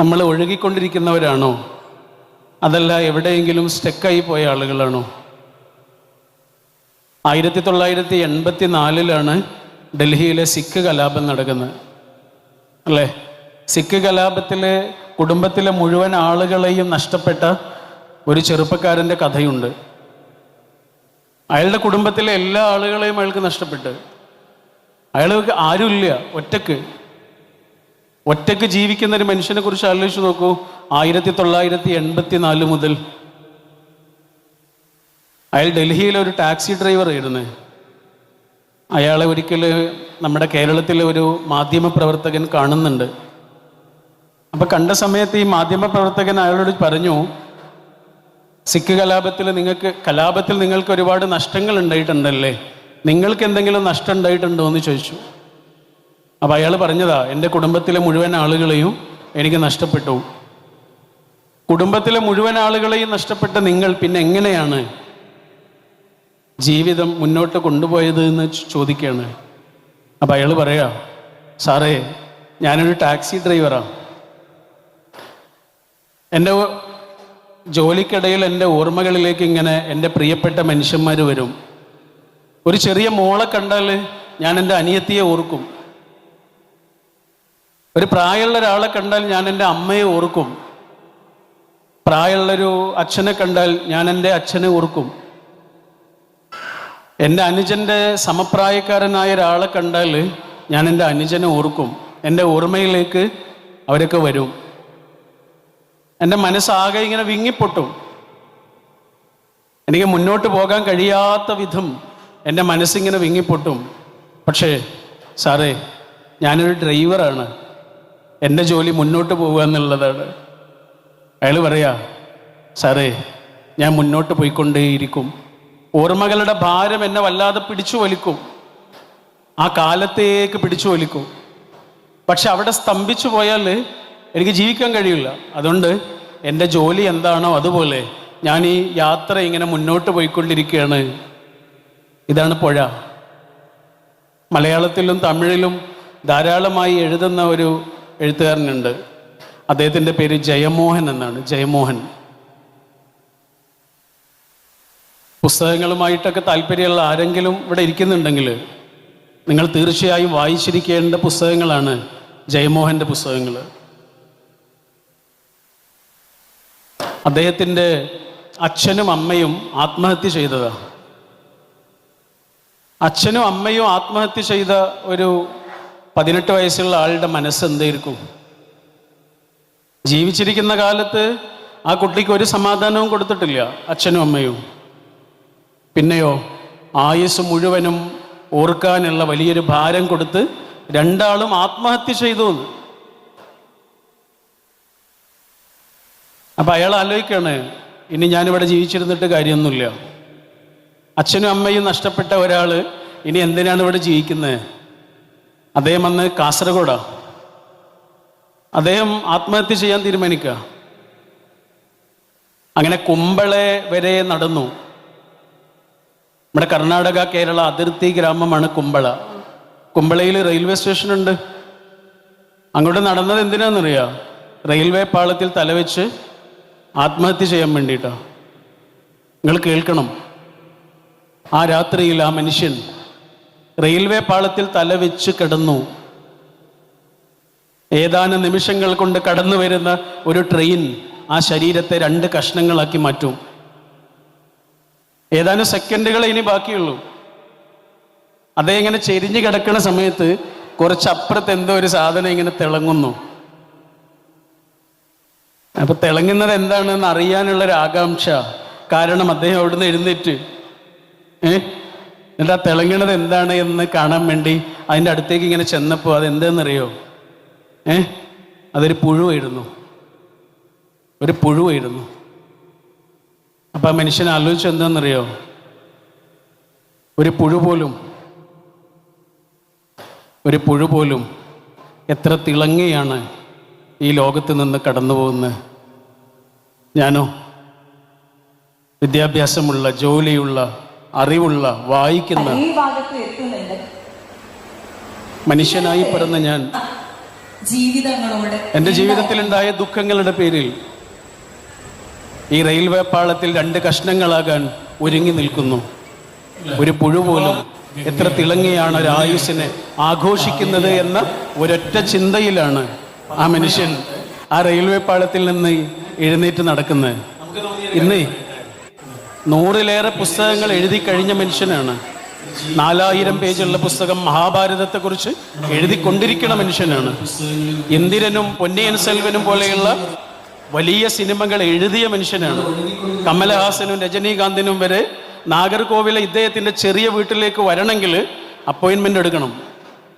നമ്മൾ ഒഴുകിക്കൊണ്ടിരിക്കുന്നവരാണോ? അതല്ല എവിടെയെങ്കിലും സ്റ്റക്കായി പോയ ആളുകളാണോ? ആയിരത്തി തൊള്ളായിരത്തി എൺപത്തി നാലിലാണ് ഡൽഹിയിലെ സിഖ് കലാപം നടക്കുന്നത്. അല്ലേ? സിഖ് കലാപത്തിലെ കുടുംബത്തിലെ മുഴുവൻ ആളുകളെയും നഷ്ടപ്പെട്ട ഒരു ചെറുപ്പക്കാരന്റെ കഥയുണ്ട്. അയാളുടെ കുടുംബത്തിലെ എല്ലാ ആളുകളെയും അയാൾക്ക് നഷ്ടപ്പെട്ട്. അയാൾക്ക് ആരുമില്ല ഒറ്റയ്ക്ക്. ഒറ്റയ്ക്ക് ജീവിക്കുന്ന ഒരു മനുഷ്യനെ കുറിച്ച് ആലോചിച്ച് നോക്കൂ. ആയിരത്തി തൊള്ളായിരത്തി എൺപത്തി നാല് മുതൽ അയാൾ ഡൽഹിയിലെ ഒരു ടാക്സി ഡ്രൈവർ ആയിരുന്നു. അയാളെ ഒരിക്കൽ നമ്മുടെ കേരളത്തിലെ ഒരു മാധ്യമപ്രവർത്തകൻ കാണുന്നുണ്ട്. അപ്പൊ കണ്ട സമയത്ത് ഈ മാധ്യമപ്രവർത്തകൻ അയാളോട് പറഞ്ഞു സിഖ് കലാപത്തിൽ നിങ്ങൾക്ക് കലാപത്തിൽ നിങ്ങൾക്ക് ഒരുപാട് നഷ്ടങ്ങൾ ഉണ്ടായിട്ടുണ്ടല്ലേ? നിങ്ങൾക്ക് എന്തെങ്കിലും നഷ്ടം ഉണ്ടായിട്ടുണ്ടോ? എന്ന് ചോദിച്ചു. അപ്പം അയാൾ പറഞ്ഞതാ എന്റെ കുടുംബത്തിലെ മുഴുവൻ ആളുകളെയും എനിക്ക് നഷ്ടപ്പെട്ടു. കുടുംബത്തിലെ മുഴുവൻ ആളുകളെയും നഷ്ടപ്പെട്ട നിങ്ങൾ പിന്നെ എങ്ങനെയാണ് ജീവിതം മുന്നോട്ട് കൊണ്ടുപോയത് എന്ന് ചോദിക്കുകയാണ് അപ്പം അയാൾ പറയാ സാറേ ഞാനൊരു ടാക്സി ഡ്രൈവറാണ് എന്റെ ജോലിക്കിടയിൽ എന്റെ ഓർമ്മകളിലേക്ക് ഇങ്ങനെ എന്റെ പ്രിയപ്പെട്ട മനുഷ്യന്മാർ വരും. ഒരു ചെറിയ മോളെ കണ്ടാൽ ഞാൻ എന്റെ അനിയത്തിയെ ഓർക്കും. ഒരു പ്രായമുള്ള ഒരാളെ കണ്ടാൽ ഞാൻ എന്റെ അമ്മയെ ഓർക്കും. പ്രായമുള്ളൊരു അച്ഛനെ കണ്ടാൽ ഞാൻ എന്റെ അച്ഛനെ ഓർക്കും. എന്റെ അനുജന്റെ സമപ്രായക്കാരനായ ഒരാളെ കണ്ടാൽ ഞാൻ എന്റെ അനുജനെ ഓർക്കും. എന്റെ ഓർമ്മയിലേക്ക് അവരൊക്കെ വരും. എന്റെ മനസ്സാകെ ഇങ്ങനെ വിങ്ങിപ്പൊട്ടും. എനിക്ക് മുന്നോട്ട് പോകാൻ കഴിയാത്ത വിധം എന്റെ മനസ്സിങ്ങനെ വിങ്ങിപ്പൊട്ടും. പക്ഷേ സാറേ ഞാനൊരു ഡ്രൈവറാണ്. എന്റെ ജോലി മുന്നോട്ട് പോവുക എന്നുള്ളതാണ്. അയാൾ പറയാ സാറേ ഞാൻ മുന്നോട്ട് പോയിക്കൊണ്ടേയിരിക്കും. ഓർമ്മകളുടെ ഭാരം എന്നെ വല്ലാതെ പിടിച്ചു വലിക്കും. ആ കാലത്തേക്ക് പിടിച്ചു വലിക്കും. പക്ഷെ അവിടെ സ്തംഭിച്ചു പോയാൽ എനിക്ക് ജീവിക്കാൻ കഴിയില്ല. അതുകൊണ്ട് എന്റെ ജോലി എന്താണോ അതുപോലെ ഞാൻ ഈ യാത്ര ഇങ്ങനെ മുന്നോട്ട് പോയിക്കൊണ്ടിരിക്കുകയാണ്. ഇതാണ് പുഴ. മലയാളത്തിലും തമിഴിലും ധാരാളമായി എഴുതുന്ന ഒരു എഴുത്തുകാരനുണ്ട്. അദ്ദേഹത്തിന്റെ പേര് ജയമോഹൻ എന്നാണ്. ജയമോഹൻ. പുസ്തകങ്ങളുമായിട്ടൊക്കെ താല്പര്യമുള്ള ആരെങ്കിലും ഇവിടെ ഇരിക്കുന്നുണ്ടെങ്കിൽ നിങ്ങൾ തീർച്ചയായും വായിച്ചിരിക്കേണ്ട പുസ്തകങ്ങളാണ് ജയമോഹന്റെ പുസ്തകങ്ങൾ. അദ്ദേഹത്തിന്റെ അച്ഛനും അമ്മയും ആത്മഹത്യ ചെയ്തതാണ് അച്ഛനും അമ്മയും ആത്മഹത്യ ചെയ്ത ഒരു പതിനെട്ട് വയസ്സുള്ള ആളുടെ മനസ്സ് എന്തായിരിക്കും? ജീവിച്ചിരിക്കുന്ന കാലത്ത് ആ കുട്ടിക്ക് ഒരു സമാധാനവും കൊടുത്തിട്ടില്ല അച്ഛനും അമ്മയും. പിന്നെയോ ആയുസ് മുഴുവനും ഓർക്കാനുള്ള വലിയൊരു ഭാരം കൊടുത്ത് രണ്ടാളും ആത്മഹത്യ ചെയ്തു എന്ന്. അപ്പൊ അയാൾ ആലോചിക്കുകയാണ് ഇനി ഞാനിവിടെ ജീവിച്ചിരുന്നിട്ട് കാര്യമൊന്നുമില്ല. അച്ഛനും അമ്മയും നഷ്ടപ്പെട്ട ഒരാൾ ഇനി എന്തിനാണ് ഇവിടെ ജീവിക്കുന്നത്? അദ്ദേഹം അന്ന് കാസർഗോഡാ. അദ്ദേഹം ആത്മഹത്യ ചെയ്യാൻ തീരുമാനിക്കുക. അങ്ങനെ കുമ്പളെ വരെ നടന്നു. നമ്മുടെ കർണാടക കേരള അതിർത്തി ഗ്രാമമാണ് കുമ്പള. കുമ്പളയിൽ റെയിൽവേ സ്റ്റേഷൻ ഉണ്ട് അങ്ങോട്ട് നടന്നത് എന്തിനാണെന്നറിയാം? റെയിൽവേ പാളത്തിൽ തലവെച്ച് ആത്മഹത്യ ചെയ്യാൻ വേണ്ടിയിട്ടാണ് നിങ്ങൾ കേൾക്കണം. ആ രാത്രിയിൽ ആ മനുഷ്യൻ റെയിൽവേ പാളത്തിൽ തലവെച്ച് കിടന്നു. ഏതാനും നിമിഷങ്ങൾ കൊണ്ട് കടന്നു വരുന്ന ഒരു ട്രെയിൻ ആ ശരീരത്തെ രണ്ട് കഷ്ണങ്ങളാക്കി മാറ്റും. ഏതാനും സെക്കൻഡുകൾ ഇനി ബാക്കിയുള്ളൂ. അതേ ഇങ്ങനെ ചെരിഞ്ഞു കിടക്കുന്ന സമയത്ത് കുറച്ചപ്പുറത്ത് എന്തോ ഒരു സാധനം ഇങ്ങനെ തിളങ്ങുന്നു. അപ്പൊ തിളങ്ങുന്നത് എന്താണെന്ന് അറിയാനുള്ള ഒരു ആകാംക്ഷ. കാരണം അദ്ദേഹം അവിടുന്ന് എഴുന്നേറ്റ്. ഏ? എന്നിട്ട് ആ തിളങ്ങണത് എന്താണ് എന്ന് കാണാൻ വേണ്ടി അതിന്റെ അടുത്തേക്ക് ഇങ്ങനെ ചെന്നപ്പോൾ അതെന്തെന്നറിയോ? ഏ? അതൊരു പുഴുവായിരുന്നു. ഒരു പുഴുവായിരുന്നു. അപ്പം ആ മനുഷ്യൻ ആലോചിച്ച് എന്താണെന്നറിയോ? ഒരു പുഴു പോലും ഒരു പുഴു പോലും എത്ര തിളങ്ങിയാണ് ഈ ലോകത്ത് നിന്ന് കടന്നു പോകുന്നത്. ഞാനോ? വിദ്യാഭ്യാസമുള്ള ജോലിയുള്ള അറിവുള്ള വായിക്കുന്ന മനുഷ്യനായി പിറന്ന ഞാൻ ജീവിതങ്ങളോട് എന്റെ ജീവിതത്തിലുണ്ടായ ദുഃഖങ്ങളുടെ പേരിൽ ഈ റെയിൽവേ പാളത്തിൽ രണ്ട് കഷ്ണങ്ങളാകാൻ ഒരുങ്ങി നിൽക്കുന്നു. ഒരു പുഴു പോലും എത്ര തിളങ്ങിയാണ് ഒരു ആയുസിനെ ആഘോഷിക്കുന്നത് എന്ന ഒരൊറ്റ ചിന്തയിലാണ് ആ മനുഷ്യൻ ആ റെയിൽവേ പാളത്തിൽ നിന്ന് എഴുന്നേറ്റ് നടക്കുന്നത്. ഇന്ന് നൂറിലേറെ പുസ്തകങ്ങൾ എഴുതി കഴിഞ്ഞ മനുഷ്യനാണ്. നാലായിരം പേജുള്ള പുസ്തകം മഹാഭാരതത്തെക്കുറിച്ച് എഴുതിക്കൊണ്ടിരിക്കുന്ന മനുഷ്യനാണ്. ഇന്ദിരനും പൊന്നിയൻ സെൽവനും പോലെയുള്ള വലിയ സിനിമകൾ എഴുതിയ മനുഷ്യനാണ്. കമലഹാസനും രജനീകാന്തിനും വരെ നാഗർകോവിലെ ഇദ്ദേഹത്തിന്റെ ചെറിയ വീട്ടിലേക്ക് വരണമെങ്കിൽ അപ്പോയിൻമെന്റ് എടുക്കണം.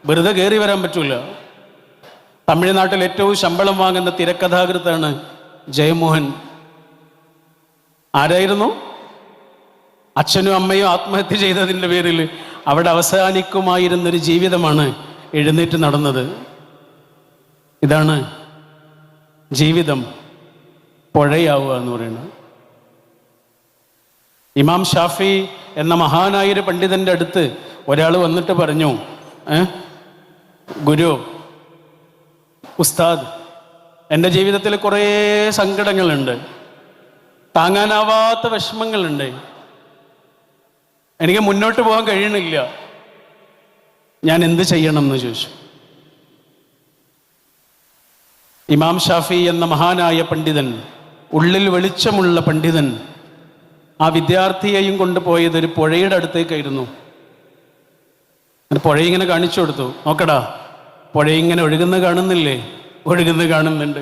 വെറുതെ കയറി വരാൻ പറ്റൂല. തമിഴ്നാട്ടിൽ ഏറ്റവും ശമ്പളം വാങ്ങുന്ന തിരക്കഥാകൃത്താണ് ജയമോഹൻ. ആരായിരുന്നു? അച്ഛനും അമ്മയും ആത്മഹത്യ ചെയ്തതിന്റെ പേരിൽ അവിടെ അവസാനിക്കുമായിരുന്നൊരു ജീവിതമാണ് എഴുന്നേറ്റ് നടന്നത്. ഇതാണ് ജീവിതം പുഴയാവുക എന്ന് പറയുന്നത്. ഇമാം ഷാഫി എന്ന മഹാനായൊരു പണ്ഡിതന്റെ അടുത്ത് ഒരാൾ വന്നിട്ട് പറഞ്ഞു ഗുരു ഉസ്താദ് എന്റെ ജീവിതത്തിൽ കുറേ സങ്കടങ്ങളുണ്ട്. താങ്ങാനാവാത്ത വിഷമങ്ങളുണ്ട്. എനിക്ക് മുന്നോട്ട് പോകാൻ കഴിയണില്ല. ഞാൻ എന്ത് ചെയ്യണം എന്ന് ചോദിച്ചു. ഇമാം ഷാഫി എന്ന മഹാനായ പണ്ഡിതൻ ഉള്ളിൽ വെളിച്ചമുള്ള പണ്ഡിതൻ ആ വിദ്യാർത്ഥിയെയും കൊണ്ടുപോയത് ഒരു പുഴയുടെ അടുത്തേക്കായിരുന്നു. പുഴ ഇങ്ങനെ കാണിച്ചു കൊടുത്തു. നോക്കടാ പുഴ ഇങ്ങനെ ഒഴുകുന്ന കാണുന്നില്ലേ? ഒഴുകുന്ന കാണുന്നുണ്ട്.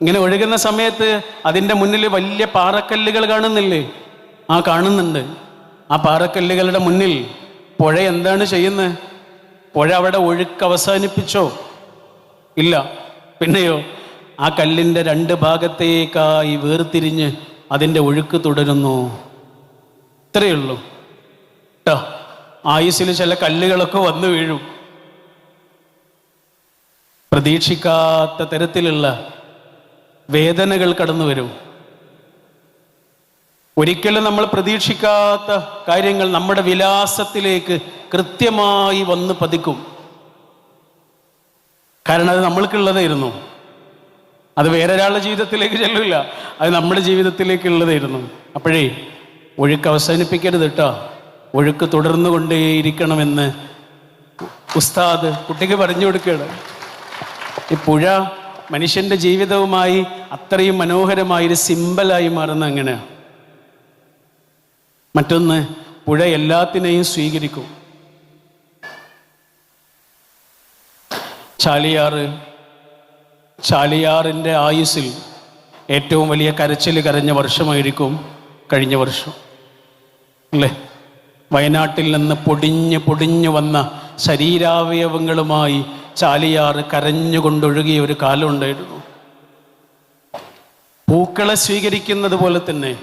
ഇങ്ങനെ ഒഴുകുന്ന സമയത്ത് അതിന്റെ മുന്നിൽ വലിയ പാറക്കല്ലുകൾ കാണുന്നില്ലേ? ആ കാണുന്നുണ്ട്. ആ പാറക്കല്ലുകളുടെ മുന്നിൽ പുഴ എന്താണ് ചെയ്യുന്നത് പുഴ അവിടെ ഒഴുക്ക് അവസാനിപ്പിച്ചോ ഇല്ല. പിന്നെയോ ആ കല്ലിന്റെ രണ്ട് ഭാഗത്തേക്കായി വേർതിരിഞ്ഞ് അതിന്റെ ഒഴുക്ക് തുടരുന്നു. ഇത്രയേ ഉള്ളൂ കേട്ടോ ആയുസിൽ ചില കല്ലുകളൊക്കെ വന്നു വീഴും. പ്രതീക്ഷിക്കാത്ത തരത്തിലുള്ള വേദനകൾ കടന്നു വരും. ഒരിക്കലും നമ്മൾ പ്രതീക്ഷിക്കാത്ത കാര്യങ്ങൾ നമ്മുടെ വിലാസത്തിലേക്ക് കൃത്യമായി വന്ന് പതിക്കും. കാരണം അത് നമ്മൾക്കുള്ളതായിരുന്നു. അത് വേറെ ഒരാളുടെ ജീവിതത്തിലേക്ക് ചെല്ലില്ല അത് നമ്മുടെ ജീവിതത്തിലേക്കുള്ളതായിരുന്നു. അപ്പോഴേ ഒഴുക്ക് അവസാനിപ്പിക്കരുത് കേട്ടോ ഒഴുക്ക് തുടർന്നു കൊണ്ടേയിരിക്കണമെന്ന് ഉസ്താദ് കുട്ടിക്ക് പറഞ്ഞു കൊടുക്കുകയാണ്. ഈ പുഴ മനുഷ്യന്റെ ജീവിതവുമായി അത്രയും മനോഹരമായൊരു സിമ്പലായി മാറുന്ന അങ്ങനെയാണ് മറ്റൊന്ന് പുഴ എല്ലാത്തിനെയും സ്വീകരിക്കും. ചാലിയാറ് ചാലിയാറിന്റെ ആയുസ്സിൽ ഏറ്റവും വലിയ കരച്ചിൽ കരഞ്ഞ വർഷമായിരിക്കും കഴിഞ്ഞ വർഷം. അല്ലേ? വയനാട്ടിൽ നിന്ന് പൊടിഞ്ഞ് പൊടിഞ്ഞു വന്ന ശരീരാവയവങ്ങളുമായി ചാലിയാറ് കരഞ്ഞുകൊണ്ടൊഴുകിയ ഒരു കാലം ഉണ്ടായിരുന്നു. പൂക്കളെ സ്വീകരിക്കുന്നത് പോലെ തന്നെ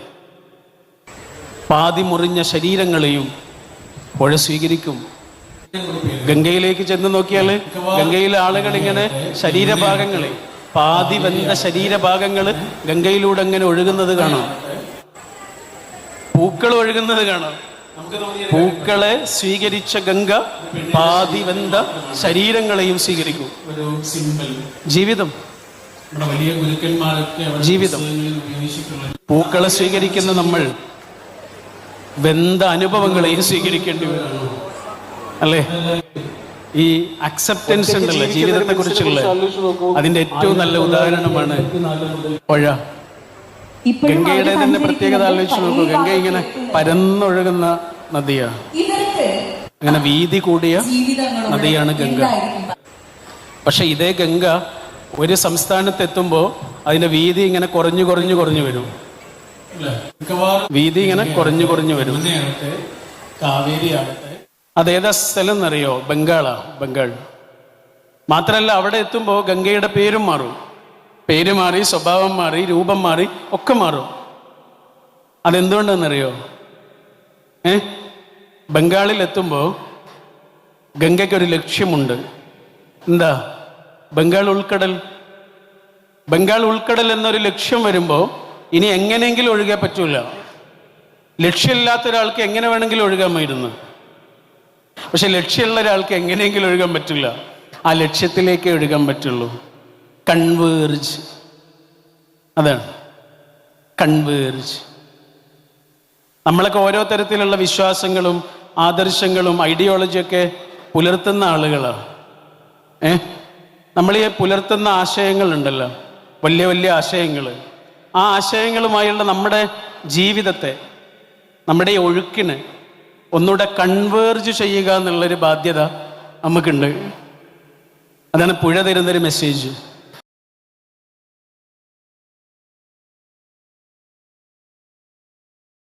പാതി മുറിഞ്ഞ ശരീരങ്ങളെയും പുഴ സ്വീകരിക്കും. ഗംഗയിലേക്ക് ചെന്ന് നോക്കിയാൽ ഗംഗയിലെ ആളുകൾ ഇങ്ങനെ ശരീരഭാഗങ്ങളെ പാതി വെന്ത ശരീരഭാഗങ്ങൾ ഗംഗയിലൂടെ അങ്ങനെ ഒഴുകുന്നത് കാണാം. പൂക്കൾ ഒഴുകുന്നത് കാണാം. പൂക്കളെ സ്വീകരിച്ച ഗംഗ പാതി വെന്ത ശരീരങ്ങളെയും സ്വീകരിക്കും. ജീവിതം. ജീവിതം. പൂക്കളെ സ്വീകരിക്കുന്ന നമ്മൾ വെന്ത അനുഭവങ്ങളെയും സ്വീകരിക്കേണ്ടി വരുന്നു അല്ലേ? ഈ അക്സെപ്റ്റൻസ് ഉണ്ടല്ലോ? ജീവിതത്തെ കുറിച്ചുള്ള അതിന്റെ ഏറ്റവും നല്ല ഉദാഹരണമാണ് പുഴ. ഗംഗയുടെ തന്നെ പ്രത്യേകത ആലോചിച്ച് നോക്കൂ. ഗംഗ ഇങ്ങനെ പരന്നൊഴുകുന്ന നദിയാ. അങ്ങനെ വീതി കൂടിയ നദിയാണ് ഗംഗ. പക്ഷെ ഇതേ ഗംഗ ഒരു സംസ്ഥാനത്തെത്തുമ്പോൾ അതിന്റെ വീതി ഇങ്ങനെ കുറഞ്ഞു കുറഞ്ഞു കുറഞ്ഞു വരും. വീതി ഇങ്ങനെ കുറഞ്ഞു കുറഞ്ഞു വരും. കാവേരി ആകട്ടെ. അതേതാ സ്ഥലം എന്നറിയോ? ബംഗാളാ ബംഗാൾ. മാത്രമല്ല അവിടെ എത്തുമ്പോൾ ഗംഗയുടെ പേരും മാറും. പേര് മാറി സ്വഭാവം മാറി രൂപം മാറി ഒക്കെ മാറും. അതെന്തുകൊണ്ടെന്നറിയോ? ഏ? ബംഗാളിൽ എത്തുമ്പോൾ ഗംഗയ്ക്കൊരു ലക്ഷ്യമുണ്ട്. എന്താ? ബംഗാൾ ഉൾക്കടൽ. ബംഗാൾ ഉൾക്കടൽ എന്നൊരു ലക്ഷ്യം വരുമ്പോൾ ഇനി എങ്ങനെയെങ്കിലും ഒഴുകാൻ പറ്റൂല. ലക്ഷ്യമില്ലാത്ത ഒരാൾക്ക് എങ്ങനെ വേണമെങ്കിലും ഒഴുകാമായിരുന്നു പക്ഷെ ലക്ഷ്യമുള്ള ഒരാൾക്ക് എങ്ങനെയെങ്കിലും ഒഴുകാൻ പറ്റില്ല ആ ലക്ഷ്യത്തിലേക്ക് ഒഴുകാൻ പറ്റുള്ളൂ. കൺവേർജ്. അതാണ്. കൺവേർജ്. നമ്മളൊക്കെ ഓരോ തരത്തിലുള്ള വിശ്വാസങ്ങളും ആദർശങ്ങളും ഐഡിയോളജിയൊക്കെ പുലർത്തുന്ന ആളുകളാണ് ഏ? നമ്മൾ ഈ പുലർത്തുന്ന ആശയങ്ങളുണ്ടല്ലോ. വലിയ വലിയ ആശയങ്ങൾ ആ ആശയങ്ങളുമായുള്ള നമ്മുടെ ജീവിതത്തെ നമ്മുടെ ഒഴുക്കിന് ഒന്നുകൂടെ കൺവേർജ് ചെയ്യുക എന്നുള്ളൊരു ബാധ്യത നമുക്കുണ്ട്. അതാണ് പുഴ തരുന്നൊരു മെസ്സേജ്